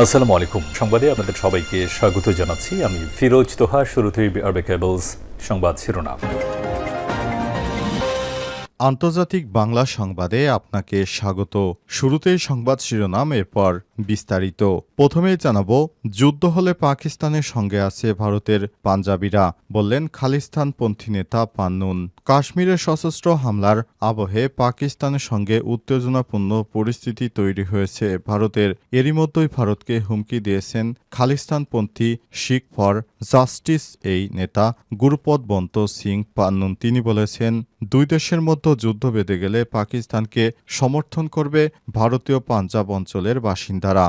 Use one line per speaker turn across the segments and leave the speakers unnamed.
আসসালামু আলাইকুম। সংবাদে আপনাদের সবাইকে স্বাগত জানাচ্ছি। আমি ফিরোজ তোহা, শুরুতেই আরবে কেবলস সংবাদ শিরোনাম।
আন্তর্জাতিক বাংলা সংবাদে আপনাকে স্বাগত। শুরুতেই সংবাদ শিরোনাম, এরপর বিস্তারিত। প্রথমেই জানাব, যুদ্ধ হলে পাকিস্তানের সঙ্গে আছে ভারতের পাঞ্জাবিরা, বললেন খালিস্তানপন্থী নেতা পান্নুন। কাশ্মীরের সশস্ত্র হামলার আবহে পাকিস্তানের সঙ্গে উত্তেজনাপূর্ণ পরিস্থিতি তৈরি হয়েছে ভারতের। এরই মধ্যেই ভারতকে হুমকি দিয়েছেন খালিস্তানপন্থী শিখ ফর জাস্টিস এই নেতা গুরুপদ বন্ত সিং পান্নুন। তিনি বলেছেন, দুই দেশের মধ্যে যুদ্ধ বেঁধে গেলে পাকিস্তানকে সমর্থন করবে ভারতীয় পাঞ্জাব অঞ্চলের বাসিন্দারা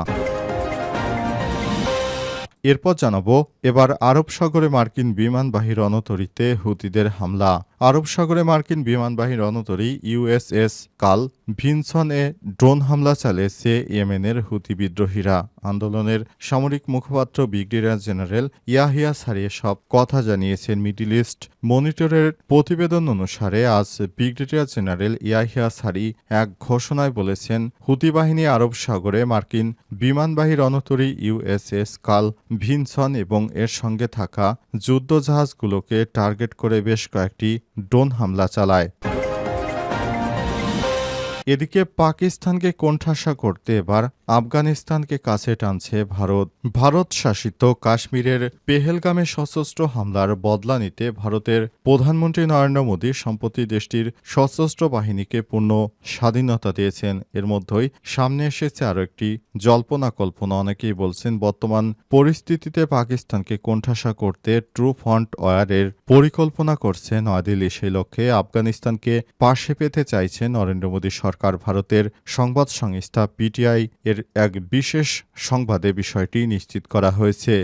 এরপর জানাব এবার আরব সাগরে মার্কিন বিমানবাহী রণতরীতে হুতিদের হামলা। আরব সাগরে মার্কিন বিমানবাহী রণতরী ইউএসএস কাল ভিনসন এ ড্রোন হামলা চালিয়েছে ইয়েমেনের হুতি বিদ্রোহীরা। আন্দোলনের সামরিক মুখপাত্র ব্রিগেডিয়ার জেনারেল ইয়াহিয়া সারিয়ে সব কথা জানিয়েছেন মিডিল ইস্ট মনিটরের প্রতিবেদন অনুসারে আজ ব্রিগেডিয়ার জেনারেল ইয়াহিয়া সারি এক ঘোষণায় বলেছেন হুতি বাহিনী আরব সাগরে মার্কিন বিমানবাহী রণতরী ইউএসএস কাল ভিনসন এবং এর সঙ্গে থাকা যুদ্ধজাহাজগুলোকে টার্গেট করে বেশ কয়েকটি ড্রোন হামলা চালায়। এদিকে পাকিস্তানকে কোণঠাসা করতে এবার আফগানিস্তানকে কাছে টানছে ভারত। ভারত শাসিত কাশ্মীরের পেহেলগামে সশস্ত্র হামলার বদলা নিতে ভারতের প্রধানমন্ত্রী নরেন্দ্র মোদী সম্প্রতি দেশটির সশস্ত্র বাহিনীকে পূর্ণ স্বাধীনতা দিয়েছেন। এর মধ্যেই সামনে এসেছে আরও একটি জল্পনা কল্পনা। অনেকেই বলছেন, বর্তমান পরিস্থিতিতে পাকিস্তানকে কোণঠাসা করতে ট্রু ফ্রন্ট ওয়ারের পরিকল্পনা করছে নয়াদিল্লি। সেই লক্ষ্যে আফগানিস্তানকে পাশে পেতে চাইছে নরেন্দ্র মোদী সরকার। ভারতের সংবাদ সংস্থা পিটিআই এর এক বিশেষ সংবাদে বিষয়টি নিশ্চিত করা হয়েছে।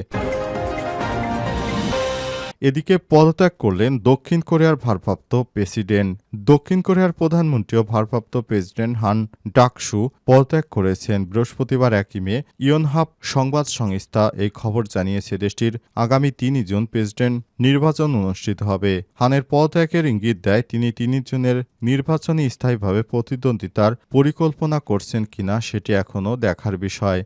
এদিকে পদত্যাগ করলেন দক্ষিণ কোরিয়ার ভারপ্রাপ্ত প্রেসিডেন্ট। দক্ষিণ কোরিয়ার প্রধানমন্ত্রী ও ভারপ্রাপ্ত প্রেসিডেন্ট হান ডাকসু পদত্যাগ করেছেন। বৃহস্পতিবার একই মে ইয়নহাপ সংবাদ সংস্থা এই খবর জানিয়েছে, দেশটির আগামী তিনই জুন প্রেসিডেন্ট নির্বাচন অনুষ্ঠিত হবে। হানের পদত্যাগের ইঙ্গিত দেয়, তিনি তিন জনের নির্বাচনে স্থায়ীভাবে প্রতিদ্বন্দ্বিতার পরিকল্পনা করছেন কিনা সেটি এখনও দেখার বিষয়।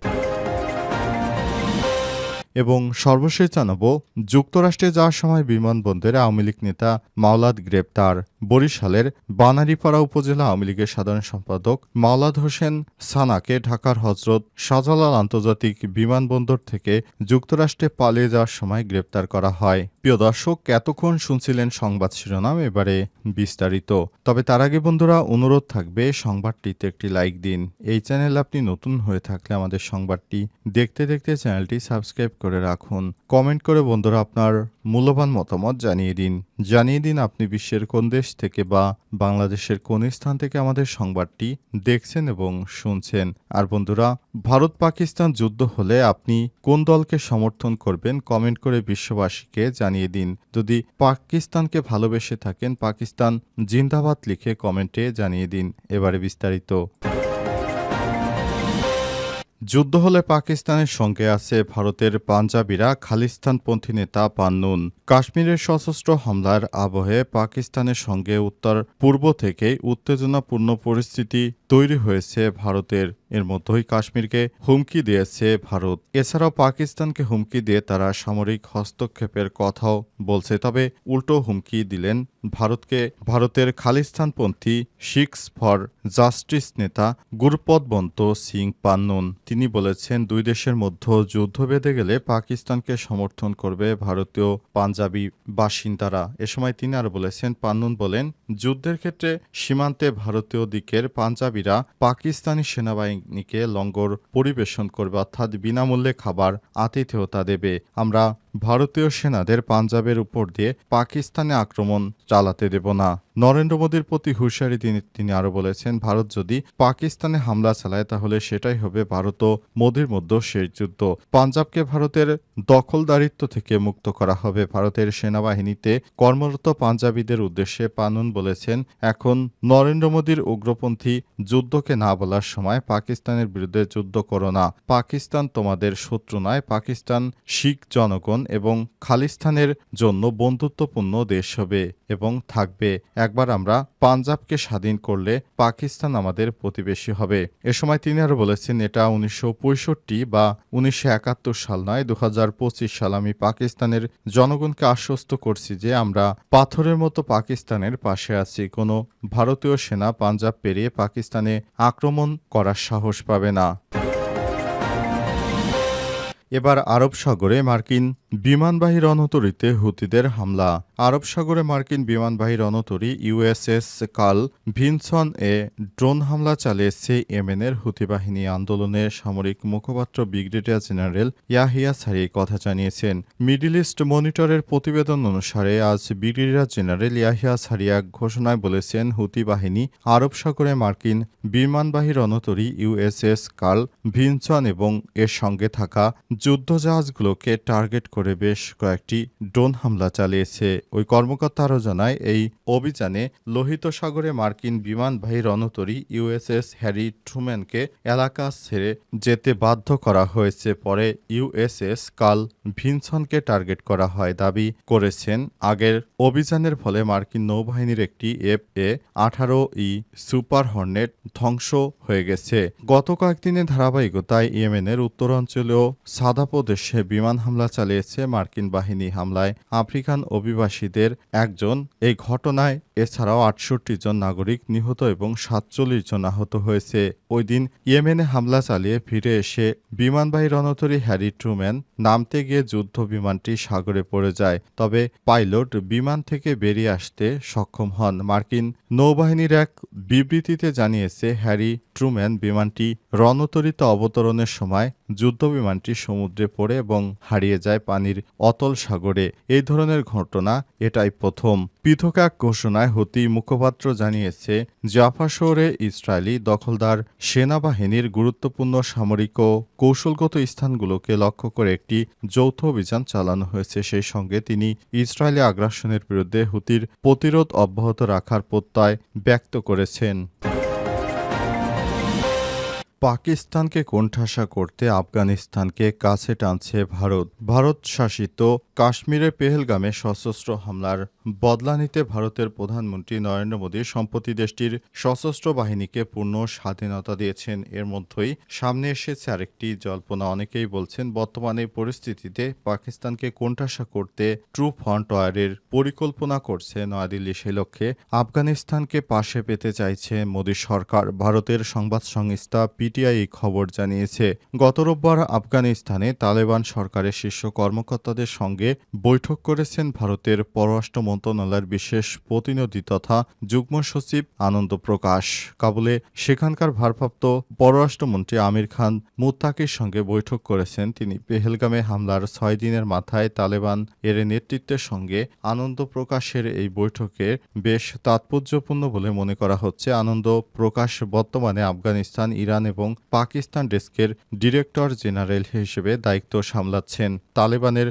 এবং সর্বশেষ জানাব যুক্তরাষ্ট্রে যাওয়ার সময় বিমানবন্দরে আওয়ামী লীগ নেতা মাওলাদ গ্রেপ্তার। বরিশালের বানারীপাড়া উপজেলা আওয়ামী লীগের সাধারণ সম্পাদক মাওলাদ হোসেন সানাকে ঢাকার হজরত শাহজালাল আন্তর্জাতিক বিমানবন্দর থেকে যুক্তরাষ্ট্রে পালিয়ে যাওয়ার সময় গ্রেপ্তার করা হয়। প্রিয় দর্শক, এতক্ষণ শুনছিলেন সংবাদ শিরোনাম, এবারে বিস্তারিত। তবে তার আগে বন্ধুরা, অনুরোধ থাকবে সংবাদটিতে একটি লাইক দিন। এই চ্যানেল আপনি নতুন হয়ে থাকলে আমাদের সংবাদটি দেখতে দেখতে চ্যানেলটি সাবস্ক্রাইব করে রাখুন। কমেন্ট করে বন্ধুরা, আপনার মূল্যবান মতামত জানিয়ে দিন। জানিয়ে দিন আপনি বিশ্বের কোন দেশ থেকে বা বাংলাদেশের কোন স্থান থেকে আমাদের সংবাদটি দেখছেন এবং শুনছেন। আর বন্ধুরা ভারত পাকিস্তান যুদ্ধ হলে আপনি কোন দলকে সমর্থন করবেন কমেন্ট করে বিশ্ববাসীকে জানিয়ে দিন। যদি পাকিস্তানকে ভালোবেসে থাকেন, পাকিস্তান জিন্দাবাদ লিখে কমেন্টে জানিয়ে দিন। এবারে বিস্তারিত। যুদ্ধ হলে পাকিস্তানের সঙ্গে আছে ভারতের পাঞ্জাবিরা খালিস্তানপন্থী নেতা পান্নুন। কাশ্মীরের সশস্ত্র হামলার আবহে পাকিস্তানের সঙ্গে উত্তর পূর্ব থেকেই উত্তেজনাপূর্ণ পরিস্থিতি তৈরি হয়েছে ভারতের। এর মধ্যেই কাশ্মীরকে হুমকি দিয়েছে ভারত। এছাড়াও পাকিস্তানকে হুমকি দিয়ে তারা সামরিক হস্তক্ষেপের কথাও বলছে, তবে উল্টো হুমকি দিলেন ভারতকে। ভারতের খালিস্তানপন্থী শিখস ফর জাস্টিস নেতা গুরপদ বন্ত সিং পান্নুন। তিনি বলেছেন, দুই দেশের মধ্যে যুদ্ধ বেঁধে গেলে পাকিস্তানকে সমর্থন করবে ভারতীয় পাঞ্জাবি বাসিন্দারা। এ সময় তিনি আর বলেছেন, পান্নুন বলেন, যুদ্ধের ক্ষেত্রে সীমান্তে ভারতীয় দিকের পাঞ্জাবিরা পাকিস্তানি সেনাবাহিনীকে লঙ্গর পরিবেশন করবে অর্থাৎ বিনামূল্যে খাবার আতিথেয়তা দেবে। আমরা ভারতীয় সেনাদের পাঞ্জাবের উপর দিয়ে পাকিস্তানে আক্রমণ চালাতে দেব না। নরেন্দ্র মোদীর প্রতি হুঁশিয়ারি তিনি তিনি আরও বলেছেন, ভারত যদি পাকিস্তানে হামলা চালায়, তাহলে সেটাই হবে ভারত ও মোদীর মধ্যে শেষ যুদ্ধ। পাঞ্জাবকে ভারতের দখলদারিত্ব থেকে মুক্ত করা হবে। ভারতের সেনাবাহিনীতে কর্মরত পাঞ্জাবিদের উদ্দেশ্যে পানুন বলেছেন, এখন নরেন্দ্র মোদীর উগ্রপন্থী যুদ্ধকে না বলার সময় পাকিস্তানের বিরুদ্ধে যুদ্ধ করো না। পাকিস্তান তোমাদের শত্রু নয়। পাকিস্তান শিখ জনগণ এবং খালিস্তানের জন্য বন্ধুত্বপূর্ণ দেশ হবে এবং থাকবে। একবার আমরা পাঞ্জাবকে স্বাধীন করলে পাকিস্তান আমাদের প্রতিবেশী হবে। এ সময় তিনি আরও বলেছেন, এটা উনিশশো পঁয়ষট্টি বা উনিশশো একাত্তর সাল নয় দু সাল আমি পাকিস্তানের জনগণকে আশ্বস্ত করছি যে আমরা পাথরের মতো পাকিস্তানের পাশে আছি। কোনো ভারতীয় সেনা পাঞ্জাব পেরিয়ে পাকিস্তানে আক্রমণ করার সাহস পাবে না। এবার আরব সাগরে মার্কিন বিমানবাহী রণতরীতে হুতিদের হামলা। আরব সাগরে মার্কিন বিমানবাহী রণতরী ইউএসএস কাল ভিনসন এ ড্রোন হামলা চালিয়েছে ইয়েমেনের হুতি বাহিনী। আন্দোলনে সামরিক মুখপাত্র ব্রিগেডিয়ার জেনারেল ইয়াহিয়া সারি কথা জানিয়েছেন। মিডিল ইস্ট মনিটরের প্রতিবেদন অনুসারে আজ ব্রিগেডিয়ার জেনারেল ইয়াহিয়া সারি এক ঘোষণায় বলেছেন, হুতি বাহিনী আরব সাগরে মার্কিন বিমানবাহী রণতরী ইউএসএস কার্ল ভিনসন এবং এর সঙ্গে থাকা যুদ্ধজাহাজগুলোকে টার্গেট করে বেশ কয়েকটি ড্রোন হামলা চালিয়েছে। ওই কর্মকর্তা আরও জানায়, এই অভিযানে লোহিত সাগরে মার্কিন বিমানবাহী রণতরী ইউএসএস হ্যারি ট্রুম্যানকে এলাকা ছেড়ে যেতে বাধ্য করা হয়েছে। পরে ইউএসএস কাল ভিনসনকে টার্গেট করা হয় দাবি করেছেন। আগের অভিযানের ফলে মার্কিন নৌবাহিনীর একটি এফ এ আঠারো ই সুপার হর্নেট ধ্বংস হয়ে গেছে। গত কয়েকদিনের ধারাবাহিকতায় ইয়েমেনের উত্তরাঞ্চলেও সাদা প্রদেশে বিমান হামলা চালিয়েছে। মার্কিন বাহিনী হামলায় আফ্রিকান অভিবাসীদের একজন। এই ঘটনায় এছাড়াও আটষট্টি জন নাগরিক নিহত এবং সাতচল্লিশ জন আহত হয়েছে। ওই দিন ইয়েমেনে হামলা চালিয়ে ফিরে এসে বিমানবাহী রণতরী হ্যারি ট্রুম্যান নামতে গিয়ে যুদ্ধ বিমানটি সাগরে পড়ে যায়। তবে পাইলট বিমান থেকে বেরিয়ে আসতে সক্ষম হন। মার্কিন নৌবাহিনীর এক বিবৃতিতে জানিয়েছে, হ্যারি ট্রুম্যান বিমানটি রণতরীতে অবতরণের সময় যুদ্ধ বিমানটি সমুদ্রে পড়ে এবং হারিয়ে যায় পানির অতল সাগরে। এই ধরনের ঘটনা এটাই প্রথম। পৃথক এক ঘোষণায় হতি মুখপাত্র জানিয়েছে, জাফা শহরে ইসরায়েলি দখলদার সেনাবাহিনীর গুরুত্বপূর্ণ সামরিক ও কৌশলগত স্থানগুলোকে লক্ষ্য করে একটি যৌথ অভিযান চালানো হয়েছে। সেই সঙ্গে তিনি ইসরায়েলি আগ্রাসনের বিরুদ্ধে হুতির প্রতিরোধ অব্যাহত রাখার প্রত্যয় ব্যক্ত করেছেন। পাকিস্তানকে কোণঠাসা করতে আফগানিস্তানকে কাছে টানছে ভারত। ভারত শাসিত কাশ্মীরের পেহেলগামে সশস্ত্র হামলার বদলা নিতে ভারতের প্রধানমন্ত্রী নরেন্দ্র মোদী সম্প্রতি দেশটির সশস্ত্র বাহিনীকে পূর্ণ স্বাধীনতা দিয়েছেন। এর মধ্যেই সামনে এসেছে আরেকটি জল্পনা। অনেকেই বলছেন, বর্তমানে পরিস্থিতিতে পাকিস্তানকে কোণঠাসা করতে ট্রু ফ্রন্ট ওয়ারের পরিকল্পনা করছে নয়াদিল্লি। সে লক্ষ্যে আফগানিস্তানকে পাশে পেতে চাইছে মোদী সরকার। ভারতের সংবাদ সংস্থা পিটিআই খবর জানিয়েছে, গত রোববার আফগানিস্তানে তালেবান সরকারের শীর্ষ কর্মকর্তাদের সঙ্গে বৈঠক করেছেন ভারতের পররাষ্ট্র মন্ত্রণালয়ের বিশেষ প্রতিনিধি তথা যুগ্ম সচিব আনন্দ প্রকাশ। কাবুলে সেখানকার ভারপ্রাপ্ত পররাষ্ট্রমন্ত্রী আমির খান মুত্তাকির সঙ্গে বৈঠক করেছেন। তিনি পেহেলগামে হামলার ছয় দিনের মাথায় তালেবান এর নেতৃত্বের সঙ্গে আনন্দ প্রকাশের এই বৈঠকে বেশ তাৎপর্যপূর্ণ বলে মনে করা হচ্ছে। আনন্দ প্রকাশ বর্তমানে আফগানিস্তান, ইরান এবং পাকিস্তান ডেস্কের ডিরেক্টর জেনারেল হিসেবে দায়িত্ব সামলাচ্ছেন। তালেবানের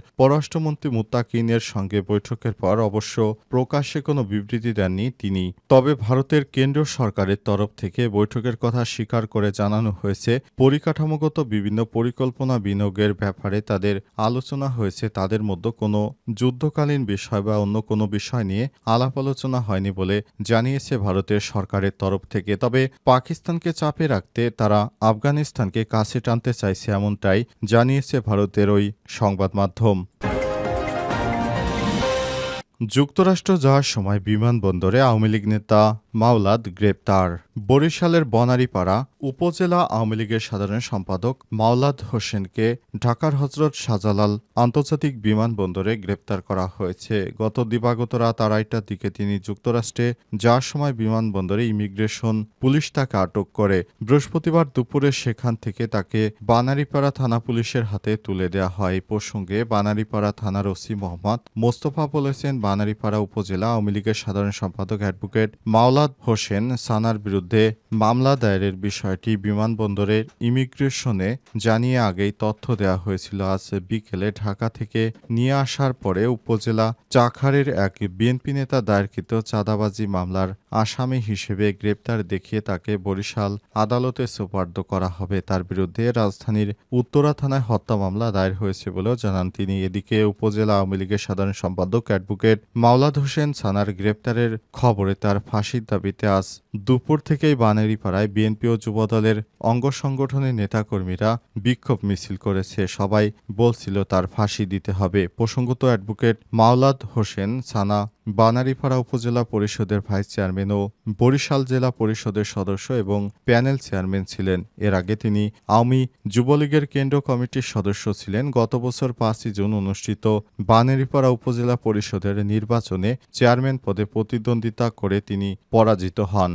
পররাষ্ট্রমন্ত্রী মুত্তাকিনের সঙ্গে বৈঠকের পর অবশ্য প্রকাশ্যে কোনো বিবৃতি দেননি তিনি। তবে ভারতের কেন্দ্রীয় সরকারের তরফ থেকে বৈঠকের কথা স্বীকার করে জানানো হয়েছে, পরিকাঠামোগত বিভিন্ন পরিকল্পনা বিনিয়োগের ব্যাপারে তাদের আলোচনা হয়েছে, তাদের মধ্যে কোনো যুদ্ধকালীন বিষয় বা অন্য কোনো বিষয় নিয়ে আলাপ আলোচনা হয়নি বলে জানিয়েছে ভারতের সরকারের তরফ থেকে। তবে পাকিস্তানকে চাপে রাখতে তারা আফগানিস্তানকে কাছে টানতে চাইছে এমনটাই জানিয়েছে ভারতের ওই সংবাদ মাধ্যম। যুক্তরাষ্ট্র যাওয়ার সময় বিমানবন্দরে আওয়ামী লীগ নেতা মাওলাদ গ্রেপ্তার। বরিশালের বনারীপাড়া উপজেলা আওয়ামী লীগের সাধারণ সম্পাদক মাওলাদ হোসেনকে ঢাকার হজরত শাহজালাল আন্তর্জাতিক বিমানবন্দরে গ্রেপ্তার করা হয়েছে। গত দিবাগত রাত আড়াইটার দিকে তিনি যুক্তরাষ্ট্রে যাওয়ার সময় বিমানবন্দরে ইমিগ্রেশন পুলিশ তাকে আটক করে। বৃহস্পতিবার দুপুরে সেখান থেকে তাকে বানারীপাড়া থানা পুলিশের হাতে তুলে দেওয়া হয়। প্রসঙ্গে বানারীপাড়া থানার ওসি মোহাম্মদ মোস্তফা বলেছেন বানারীপাড়া উপজেলা আওয়ামী লীগের সাধারণ সম্পাদক অ্যাডভোকেট মাওলাদ হোসেন সানার বিরুদ্ধে বিরুদ্ধে মামলা দায়েরের বিষয়টি বিমানবন্দরের ইমিগ্রেশনে জানিয়ে আগেই তথ্য দেওয়া হয়েছিল। আজ বিকেলে ঢাকা থেকে নিয়ে আসার পরে উপজেলা চাখারের এক বিএনপি নেতা দায়েরকৃত চাঁদাবাজি মামলার আসামি হিসেবে গ্রেপ্তার দেখিয়ে তাকে বরিশাল আদালতে সোপার্দ করা হবে। তার বিরুদ্ধে রাজধানীর উত্তরা থানায় হত্যা মামলা দায়ের হয়েছে বলেও জানান তিনি। এদিকে উপজেলা আওয়ামী লীগের সাধারণ সম্পাদক অ্যাডভোকেট মাওলাদ হোসেন সানার গ্রেপ্তারের খবরে তার ফাঁসির দাবিতে আজ দুপুর থেকেই বানেরিপাড়ায় বিএনপি ও যুবদলের অঙ্গ সংগঠনের নেতাকর্মীরা বিক্ষোভ মিছিল করেছে। সবাই বলছিল তার ফাঁসি দিতে হবে। প্রসঙ্গত অ্যাডভোকেট মাওলাদ হোসেন সানা বানারীপাড়া উপজেলা পরিষদের ভাইস চেয়ারম্যান ও বরিশাল জেলা পরিষদের সদস্য এবং প্যানেল চেয়ারম্যান ছিলেন। এর আগে তিনি আওয়ামী যুবলীগের কেন্দ্র কমিটির সদস্য ছিলেন। গত বছর পাঁচই জুন অনুষ্ঠিত বানেরীপাড়া উপজেলা পরিষদের নির্বাচনে চেয়ারম্যান পদে প্রতিদ্বন্দ্বিতা করে তিনি পরাজিত হন।